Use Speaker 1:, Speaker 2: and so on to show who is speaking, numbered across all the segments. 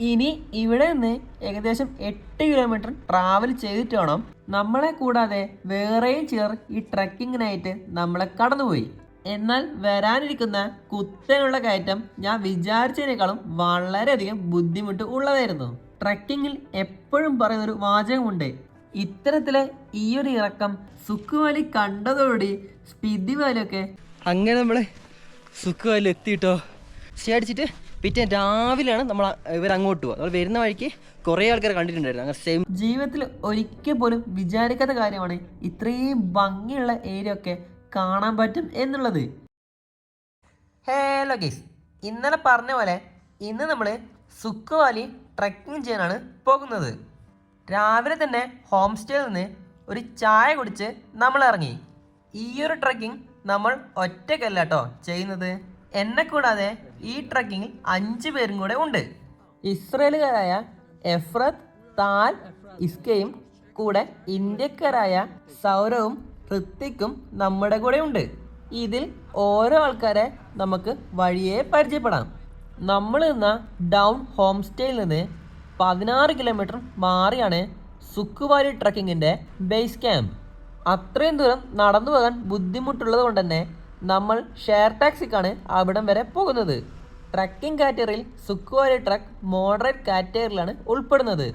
Speaker 1: ഇനി ഇവിടെ നിന്ന് ഏകദേശം എട്ട് കിലോമീറ്റർ ട്രാവൽ ചെയ്തിട്ട് വേണം. നമ്മളെ കൂടാതെ വേറെയും ചേർ ഈ ട്രക്കിങ്ങിനായിട്ട് നമ്മളെ കടന്നുപോയി. എന്നാൽ വരാനിരിക്കുന്ന കുത്തനുള്ള കയറ്റം ഞാൻ വിചാരിച്ചതിനേക്കാളും വളരെയധികം ബുദ്ധിമുട്ട് ഉള്ളതായിരുന്നു. ട്രക്കിങ്ങിൽ എപ്പോഴും പറയുന്നൊരു വാചകമുണ്ട്. ഇത്തരത്തിലെ ഈ ഒരു ഇറക്കം സുക്കുവാലി കണ്ടതോടുകൂടി സ്പിതി വാലിയൊക്കെ
Speaker 2: അങ്ങനെ നമ്മൾ സുക്കുവാലി എത്തിയിട്ടോ? അടിച്ചിട്ട് പിറ്റേ രാവിലെയാണ് നമ്മൾ ഇവർ അങ്ങോട്ട് പോകുക നമ്മൾ വരുന്ന വഴിക്ക് കുറേ ആൾക്കാർ കണ്ടിട്ടുണ്ടായിരുന്നു. അങ്ങനെ സെയിം
Speaker 1: ജീവിതത്തിൽ ഒരിക്കൽ പോലും വിചാരിക്കാത്ത കാര്യമാണ് ഇത്രയും ഭംഗിയുള്ള ഏരിയ ഒക്കെ കാണാൻ പറ്റും എന്നുള്ളത്. ഹേലോ ഗീസ് ഇന്നലെ പറഞ്ഞ പോലെ ഇന്ന് നമ്മൾ സുക്ക് വാലി ട്രക്കിംഗ് ചെയ്യാനാണ് പോകുന്നത്. രാവിലെ തന്നെ ഹോം സ്റ്റേയിൽ നിന്ന് ഒരു ചായ കുടിച്ച് നമ്മൾ ഇറങ്ങി. ഈ ഒരു ട്രക്കിംഗ് നമ്മൾ ഒറ്റയ്ക്കല്ല കേട്ടോ ചെയ്യുന്നത്. എന്നെ കൂടാതെ ഈ ട്രക്കിങ്ങിൽ അഞ്ച് പേരും കൂടെ ഉണ്ട്. ഇസ്രയേലുകാരായ എഫ്രത് താൽ ഇസ്കയും കൂടെ ഇന്ത്യക്കാരായ സൗരവും ഹൃത്തിക്കും നമ്മുടെ കൂടെ ഉണ്ട്. ഇതിൽ ഓരോ ആൾക്കാരെ നമുക്ക് വഴിയെ പരിചയപ്പെടാം. നമ്മൾ നിന്ന ഡൗൺ ഹോം സ്റ്റേയിൽ നിന്ന് പതിനാറ് കിലോമീറ്റർ മാറിയാണ് സുക്കുവാലി ട്രക്കിങ്ങിന്റെ ബേസ് ക്യാമ്പ് അത്രയും ദൂരം നടന്നു പോകാൻ ബുദ്ധിമുട്ടുള്ളത് കൊണ്ട് തന്നെ നമ്മൾ ഷെയർ ടാക്സിക്കാണ് അവിടം വരെ പോകുന്നത്. ട്രക്കിംഗ് കാറ്റഗറിയിൽ സുക്കുവാരി ട്രക്ക് മോഡറേറ്റ് കാറ്റഗറിയിലാണ് ഉൾപ്പെടുന്നത്.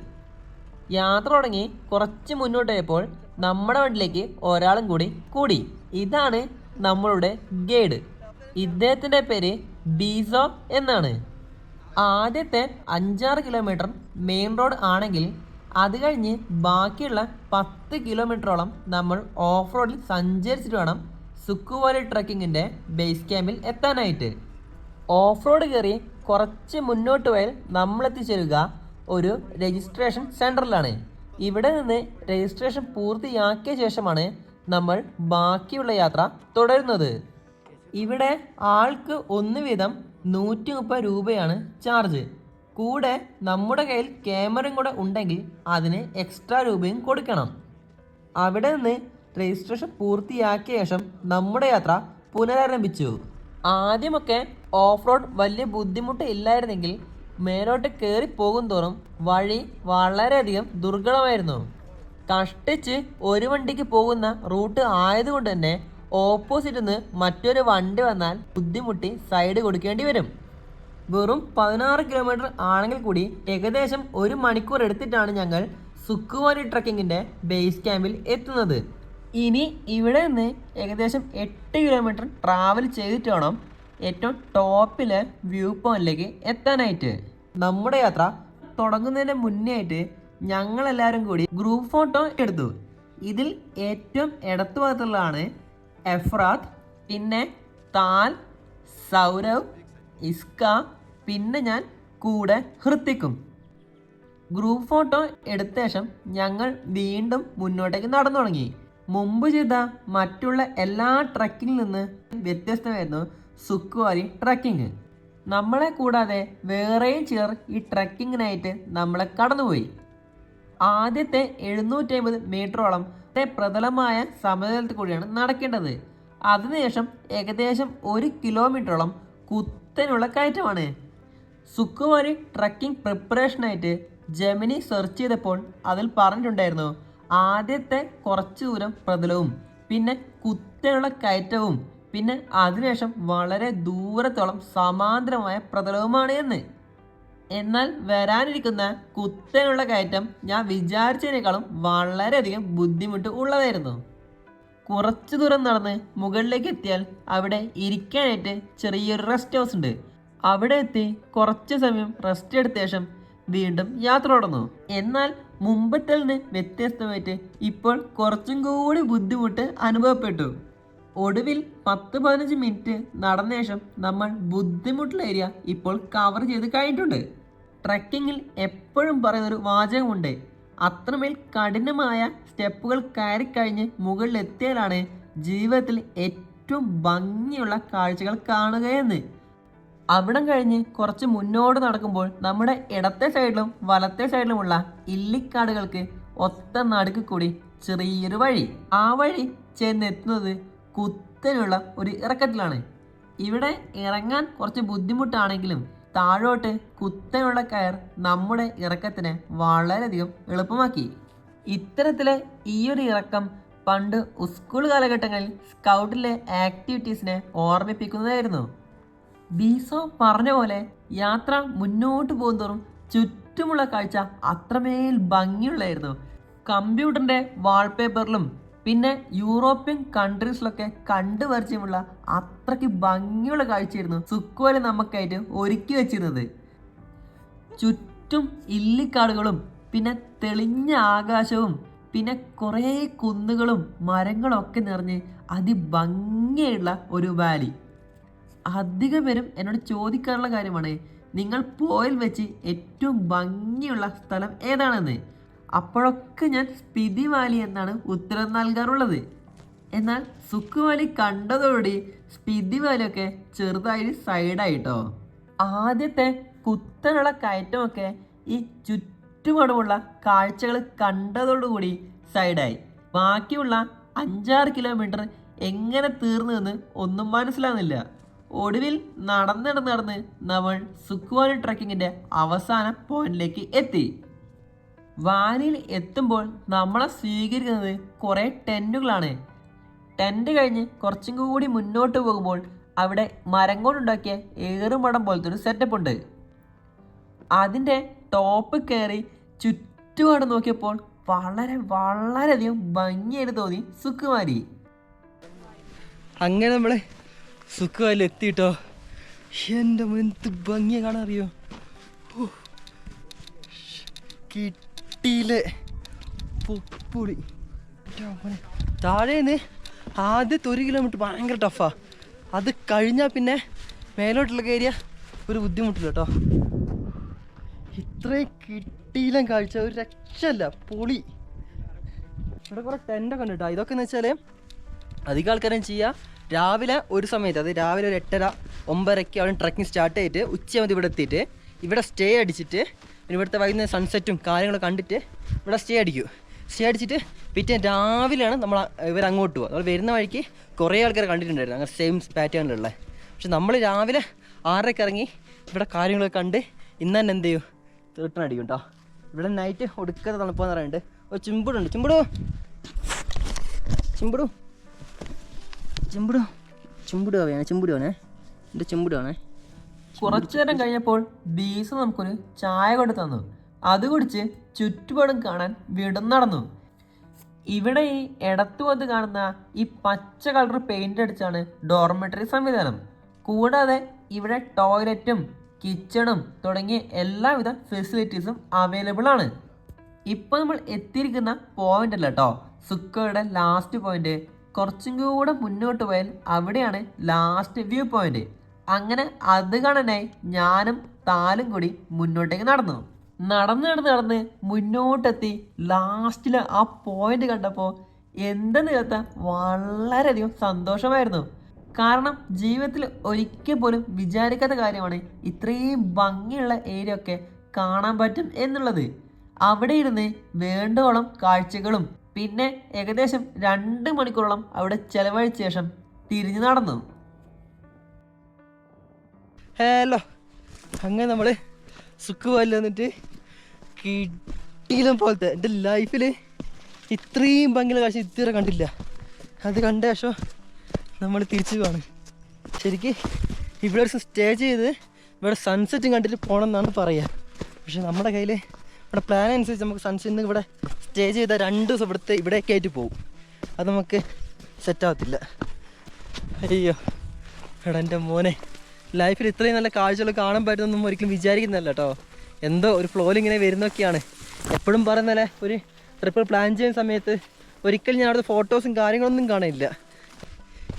Speaker 1: യാത്ര തുടങ്ങി കുറച്ച് മുന്നോട്ടായപ്പോൾ നമ്മുടെ വണ്ടിയിലേക്ക് ഒരാളും കൂടി കൂടി. ഇതാണ് നമ്മളുടെ ഗൈഡ്. ഇദ്ദേഹത്തിന്റെ പേര് ബീസോ എന്നാണ്. ആദ്യത്തെ അഞ്ചാറ് കിലോമീറ്റർ മെയിൻ റോഡ് ആണെങ്കിൽ അത് കഴിഞ്ഞ് ബാക്കിയുള്ള പത്ത് കിലോമീറ്ററോളം നമ്മൾ ഓഫ് റോഡിൽ സഞ്ചരിച്ചിട്ട് വേണം സുക്കുവാലി ട്രക്കിങ്ങിന്റെ ബേസ് ക്യാമ്പിൽ എത്താനായിട്ട്. ഓഫ് റോഡ് കയറി കുറച്ച് മുന്നോട്ട് പോയാൽ നമ്മൾ എത്തിച്ചേരുക ഒരു രജിസ്ട്രേഷൻ സെന്ററിലാണ് ഇവിടെ നിന്ന് രജിസ്ട്രേഷൻ പൂർത്തിയാക്കിയ ശേഷമാണ് നമ്മൾ ബാക്കിയുള്ള യാത്ര തുടരുന്നത്. ഇവിടെ ആൾക്ക് ഒന്ന് വീതം നൂറ്റി മുപ്പത് രൂപയാണ് ചാർജ് കൂടെ നമ്മുടെ കയ്യിൽ ക്യാമറയും കൂടെ ഉണ്ടെങ്കിൽ അതിന് എക്സ്ട്രാ രൂപയും കൊടുക്കണം. അവിടെ നിന്ന് രജിസ്ട്രേഷൻ പൂർത്തിയാക്കിയ ശേഷം നമ്മുടെ യാത്ര പുനരാരംഭിച്ചു. ആദ്യമൊക്കെ ഓഫ് റോഡ് വലിയ ബുദ്ധിമുട്ട് ഇല്ലായിരുന്നെങ്കിൽ മേലോട്ട് കയറി പോകും തോറും വഴി വളരെയധികം ദുർഘടമായിരുന്നു. കഷ്ടിച്ച് ഒരു വണ്ടിക്ക് പോകുന്ന റൂട്ട് ആയതുകൊണ്ട് തന്നെ ഓപ്പോസിറ്റ് നിന്ന് മറ്റൊരു വണ്ടി വന്നാൽ ബുദ്ധിമുട്ടി സൈഡ് കൊടുക്കേണ്ടി വരും. വെറും പതിനാറ് കിലോമീറ്റർ ആണെങ്കിൽ കൂടി ഏകദേശം ഒരു മണിക്കൂർ എടുത്തിട്ടാണ് ഞങ്ങൾ സുക്കുവാലി ട്രക്കിങ്ങിന്റെ ബേസ് ക്യാമ്പിൽ എത്തുന്നത്. ഇനി ഇവിടെ നിന്ന് ഏകദേശം എട്ട് കിലോമീറ്റർ ട്രാവൽ ചെയ്തിട്ട് വേണം ഏറ്റവും ടോപ്പിലെ വ്യൂ പോയിന്റിലേക്ക് എത്താനായിട്ട്. നമ്മുടെ യാത്ര തുടങ്ങുന്നതിന് മുന്നേ ആയിട്ട് ഞങ്ങളെല്ലാവരും കൂടി ഗ്രൂപ്പ് ഫോട്ടോ എടുത്തു. ഇതിൽ ഏറ്റവും ഇടത്തു ഭാഗത്തുള്ളതാണ് എഫ്രാത്ത് പിന്നെ താൽ സൗരവ് ഇസ്ക പിന്നെ ഞാൻ കൂടെ ഹൃത്തിക്കും. ഗ്രൂപ്പ് ഫോട്ടോ എടുത്ത ശേഷം ഞങ്ങൾ വീണ്ടും മുന്നോട്ടേക്ക് നടന്നു തുടങ്ങി. മുമ്പ് ചെയ്ത മറ്റുള്ള എല്ലാ ട്രക്കിങ്ങിൽ നിന്ന് വ്യത്യസ്തമായിരുന്നു സുക്കുവാരി ട്രക്കിംഗ് നമ്മളെ കൂടാതെ വേറെയും ചിലർ ഈ ട്രക്കിങ്ങിനായിട്ട് നമ്മളെ കടന്നുപോയി. ആദ്യത്തെ എഴുന്നൂറ്റി അമ്പത് മീറ്ററോളം പ്രതലമായ സമതലത്തിൽ കൂടിയാണ് നടക്കേണ്ടത്. അതിനുശേഷം ഏകദേശം ഒരു കിലോമീറ്ററോളം കുത്തനുള്ള കയറ്റമാണ്. സുക്കുമാരി ട്രക്കിംഗ് പ്രിപ്പറേഷനായിട്ട് ജെമിനി സെർച്ച് ചെയ്തപ്പോൾ അതിൽ പറഞ്ഞിട്ടുണ്ടായിരുന്നു ആദ്യത്തെ കുറച്ച് ദൂരം പ്രതലവും പിന്നെ കുത്തനുള്ള കയറ്റവും പിന്നെ അതിനുശേഷം വളരെ ദൂരത്തോളം സമാന്തരമായ പ്രതലവുമാണ് എന്ന്. എന്നാൽ വരാനിരിക്കുന്ന കുത്തനുള്ള കയറ്റം ഞാൻ വിചാരിച്ചതിനേക്കാളും വളരെയധികം ബുദ്ധിമുട്ട് ഉള്ളതായിരുന്നു. കുറച്ചു ദൂരം നടന്ന് മുകളിലേക്ക് എത്തിയാൽ അവിടെ ഇരിക്കാനായിട്ട് ചെറിയൊരു റെസ്റ്റ് ഹൗസ് ഉണ്ട്. അവിടെ എത്തി കുറച്ച് സമയം റെസ്റ്റ് എടുത്ത ശേഷം വീണ്ടും യാത്ര തുടർന്നു എന്നാൽ മുമ്പത്തിൽ വ്യത്യസ്തമായിട്ട് ഇപ്പോൾ കുറച്ചും കൂടി ബുദ്ധിമുട്ട് അനുഭവപ്പെട്ടു. ഒടുവിൽ പത്ത് പതിനഞ്ച് മിനിറ്റ് നടന്ന ശേഷം നമ്മൾ ബുദ്ധിമുട്ടുള്ള ഏരിയ ഇപ്പോൾ കവർ ചെയ്ത് കഴിഞ്ഞിട്ടുണ്ട്. ട്രക്കിങ്ങിൽ എപ്പോഴും പറയുന്നൊരു വാചകമുണ്ട്. അത്രമേൽ കഠിനമായ സ്റ്റെപ്പുകൾ കയറി കഴിഞ്ഞ് മുകളിലെത്തിയാലാണ് ജീവിതത്തിൽ ഏറ്റവും ഭംഗിയുള്ള കാഴ്ചകൾ കാണുകയെന്ന്. അവിടം കഴിഞ്ഞ് കുറച്ച് മുന്നോട്ട് നടക്കുമ്പോൾ നമ്മുടെ ഇടത്തെ സൈഡിലും വലത്തെ സൈഡിലുമുള്ള ഇല്ലിക്കാടുകൾക്ക് ഒത്ത നടുക്ക് കൂടി ചെറിയൊരു വഴി. ആ വഴി ചെന്നെത്തുന്നത് കുത്തനുള്ള ഒരു ഇറക്കത്തിലാണ്. ഇവിടെ ഇറങ്ങാൻ കുറച്ച് ബുദ്ധിമുട്ടാണെങ്കിലും താഴോട്ട് കുത്തനുള്ള കയർ നമ്മുടെ ഇറക്കത്തിന് വളരെയധികം എളുപ്പമാക്കി. ഇത്തരത്തിലെ ഈ ഒരു ഇറക്കം പണ്ട് സ്കൂൾ കാലഘട്ടങ്ങളിൽ സ്കൗട്ടിലെ ആക്ടിവിറ്റീസിനെ ഓർമ്മിപ്പിക്കുന്നതായിരുന്നു. ബീസോ പറഞ്ഞ പോലെ യാത്ര മുന്നോട്ട് പോകുന്തോറും ചുറ്റുമുള്ള കാഴ്ച അത്രമേൽ ഭംഗിയുള്ളായിരുന്നു കമ്പ്യൂട്ടറിന്റെ വാൾപേപ്പറിലും പിന്നെ യൂറോപ്യൻ കൺട്രീസിലൊക്കെ കണ്ടു പരിചയമുള്ള അത്രയ്ക്ക് ഭംഗിയുള്ള കാഴ്ചയായിരുന്നു സുക്കോലെ നമുക്കായിട്ട് ഒരുക്കി വെച്ചിരുന്നത്. ചുറ്റും ഇല്ലിക്കാടുകളും പിന്നെ തെളിഞ്ഞ ആകാശവും പിന്നെ കുറേ കുന്നുകളും മരങ്ങളും ഒക്കെ നിറഞ്ഞ് അതിഭംഗിയുള്ള ഒരു വാലി അധികം പേരും എന്നോട് ചോദിക്കാറുള്ള കാര്യമാണ്. നിങ്ങൾ പോയിൽ വെച്ച് ഏറ്റവും ഭംഗിയുള്ള സ്ഥലം ഏതാണെന്ന്. അപ്പോഴൊക്കെ ഞാൻ സ്പിതി വാലി എന്നാണ് ഉത്തരം നൽകാറുള്ളത്. എന്നാൽ സുക്ക് വാലി കണ്ടതോടുകൂടി സ്പിതി വാലിയൊക്കെ ചെറുതായി സൈഡായിട്ടോ. ആദ്യത്തെ കുത്തനുള്ള കയറ്റമൊക്കെ ഈ ചുറ്റുപാടുമുള്ള കാഴ്ചകൾ കണ്ടതോടുകൂടി സൈഡായി. ബാക്കിയുള്ള അഞ്ചാറ് കിലോമീറ്റർ എങ്ങനെ തീർന്നു എന്ന് ഒന്നും മനസ്സിലാകുന്നില്ല. ഒടുവിൽ നടന്ന് നടന്ന് നടന്ന് നമ്മൾ സുക്കുവാലി ട്രക്കിങ്ങിന്റെ അവസാന പോയിന്റിലേക്ക് എത്തി. വാനിൽ എത്തുമ്പോൾ നമ്മളെ സ്വീകരിക്കുന്നത് കുറേ ടെന്റുകളാണ് ടെന്റ് കഴിഞ്ഞ് കുറച്ചും കൂടി മുന്നോട്ട് പോകുമ്പോൾ അവിടെ മരം കൊണ്ടുണ്ടാക്കിയ ഏറുമടം പോലത്തെ ഒരു സെറ്റപ്പ് ഉണ്ട്. അതിന്റെ ടോപ്പ് കയറി ചുറ്റുപാട് നോക്കിയപ്പോൾ വളരെ വളരെയധികം ഭംഗിയായിട്ട് തോന്നി സുക്കുമാരി
Speaker 2: അങ്ങനെ നമ്മൾ എന്റെ എന്റെ എന്ത് ഭംഗിയെ കാണാൻ അറിയോ. കിട്ടിയില്ലേ. പൊപ്പൊളി താഴേന്ന് ആദ്യത്തെ ഒരു കിലോമീറ്റർ ഭയങ്കര ടഫാ അത് കഴിഞ്ഞാൽ പിന്നെ മേലോട്ടുള്ള കയറിയ ഒരു ബുദ്ധിമുട്ടില്ല കേട്ടോ ഇത്രയും കിട്ടിയില്ല കാഴ്ച ഒരു രക്ഷല്ല പൊളി. ഇവിടെ കുറേ ടെന്റൊക്കെ ഉണ്ട് കേട്ടോ ഇതൊക്കെ എന്ന് വെച്ചാൽ അധികം ആൾക്കാരും ചെയ്യുക രാവിലെ ഒരു സമയത്ത് അത് രാവിലെ ഒരു എട്ടര ഒമ്പതരയ്ക്ക് അവിടെ ട്രക്കിംഗ് സ്റ്റാർട്ട് ചെയ്തിട്ട് ഉച്ചമതി ഇവിടെ എത്തിയിട്ട് ഇവിടെ സ്റ്റേ അടിച്ചിട്ട് ഇവിടുത്തെ വൈകുന്നേരം സൺസെറ്റും കാര്യങ്ങളും കണ്ടിട്ട് ഇവിടെ സ്റ്റേ അടിക്കും. സ്റ്റേ അടിച്ചിട്ട് പിറ്റേ രാവിലെയാണ് നമ്മൾ ഇവർ അങ്ങോട്ട് പോകുക നമ്മൾ വരുന്ന വഴിക്ക് കുറേ ആൾക്കാർ കണ്ടിട്ടുണ്ടായിരുന്നു. അങ്ങനെ സെയിം പാറ്റേണിലുള്ള പക്ഷെ നമ്മൾ രാവിലെ ആറരയ്ക്ക് ഇറങ്ങി ഇവിടെ കാര്യങ്ങളൊക്കെ കണ്ട് ഇന്ന് തന്നെ എന്ത് ചെയ്യും? റിട്ടേൺ അടിക്കും കേട്ടോ ഇവിടെ നൈറ്റ് ഒടുക്കത്തെ തണുപ്പെന്ന് പറയുന്നുണ്ട്. ഒരു ചിമ്പിടുണ്ട് ചിമ്പിടു ചിമ്പിടൂ ചെമ്പിടോ. ചെമ്പിടുക വേണേ ചെമ്പിടുവാണേ എന്റെ ചെമ്പിടുവാണേ
Speaker 1: കുറച്ചു നേരം കഴിഞ്ഞപ്പോൾ ബീസ് നമുക്കൊരു ചായ കൊണ്ട് തന്നു. അത് കുടിച്ച് ചുറ്റുപാടും കാണാൻ വീടും നടന്നു. ഇവിടെ ഈ ഇടത്തുവത്ത് കാണുന്ന ഈ പച്ച കളർ പെയിന്റ് അടിച്ചാണ് ഡോർമെറ്ററി സംവിധാനം. കൂടാതെ ഇവിടെ ടോയ്ലറ്റും കിച്ചണും തുടങ്ങിയ എല്ലാവിധ ഫെസിലിറ്റീസും അവൈലബിൾ ആണ്. ഇപ്പൊ നമ്മൾ എത്തിയിരിക്കുന്ന പോയിന്റ് അല്ല കേട്ടോ സുക്കോയുടെ ലാസ്റ്റ് പോയിന്റ് കുറച്ചും കൂടെ മുന്നോട്ട് പോയാൽ അവിടെയാണ് ലാസ്റ്റ് വ്യൂ പോയിന്റ് അങ്ങനെ അത് കാണാനായി ഞാനും താലും കൂടി മുന്നോട്ടേക്ക് നടന്നു. നടന്ന് നടന്ന് നടന്ന് മുന്നോട്ടെത്തി ലാസ്റ്റിൽ ആ പോയിന്റ് കണ്ടപ്പോൾ എന്താ കേട്ടാ വളരെയധികം സന്തോഷമായിരുന്നു. കാരണം ജീവിതത്തിൽ ഒരിക്കൽ പോലും വിചാരിക്കാത്ത കാര്യമാണ് ഇത്രയും ഭംഗിയുള്ള ഏരിയ ഒക്കെ കാണാൻ പറ്റും എന്നുള്ളത്. അവിടെ ഇരുന്ന് വേണ്ടോളം കാഴ്ചകളും പിന്നെ ഏകദേശം രണ്ട് മണിക്കൂറോളം അവിടെ ചെലവഴിച്ച ശേഷം തിരിഞ്ഞു നടന്നു.
Speaker 2: ഹലോ അങ്ങനെ നമ്മൾ സുഖമല്ല വന്നിട്ട് കിട്ടിയിലും പോലത്തെ എന്റെ ലൈഫിൽ ഇത്രയും ഭംഗിയുള്ള കാഴ്ച ഇതുവരെ കണ്ടില്ല അത് കണ്ട ശേഷം നമ്മൾ തിരിച്ചു പോവാണ്. ശരിക്ക് ഇവിടെ ഒരു സ്റ്റേ ചെയ്ത് ഇവിടെ സൺസെറ്റും കണ്ടിട്ട് പോകണം എന്നാണ് പറയുക പക്ഷെ നമ്മുടെ കയ്യിൽ ഇവിടെ പ്ലാൻ അനുസരിച്ച് നമുക്ക് സൺസെറ്റിന് ഇവിടെ സ്റ്റേ ചെയ്ത രണ്ട് ദിവസം ഇവിടുത്തെ ഇവിടേക്ക് ആയിട്ട് പോകും അത് നമുക്ക് സെറ്റാകത്തില്ല അയ്യോ എടാ എന്റെ മോനെ. ലൈഫിൽ ഇത്രയും നല്ല കാഴ്ചകൾ കാണാൻ പറ്റുമെന്നൊന്നും ഒരിക്കലും വിചാരിക്കുന്നില്ല കേട്ടോ എന്തോ ഒരു ഫ്ലോയിൽ ഇങ്ങനെ വരുന്നൊക്കെയാണ്. എപ്പോഴും പറയുന്നല്ലേ ഒരു ട്രിപ്പ് പ്ലാൻ ചെയ്യുന്ന സമയത്ത് ഒരിക്കലും ഞാൻ അവിടുത്തെ ഫോട്ടോസും കാര്യങ്ങളൊന്നും കാണില്ല.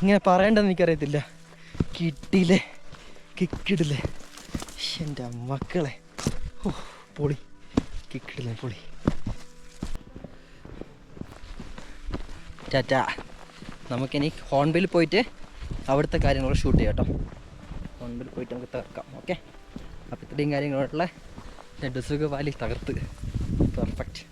Speaker 2: ഇങ്ങനെ പറയേണ്ടതെന്ന് എനിക്കറിയത്തില്ല. കിട്ടിയില്ലേ? കിക്കിടില്ലേ? എന്റെ മക്കളെ. ഓ പൊളി. കിക്കിടില്ലേ പൊളി. ടാറ്റാ നമുക്കിനി ഹോൺബിൽ പോയിട്ട് അവിടുത്തെ കാര്യങ്ങൾ ഷൂട്ട് ചെയ്യാം കേട്ടോ. ഹോൺബിൽ പോയിട്ട് നമുക്ക് തകർക്കാം ഓക്കെ അപ്പോൾ ഇത്രയും കാര്യങ്ങളുള്ള ഡെഡുസുഖ വാലി തകർത്ത്. പെർഫെക്റ്റ്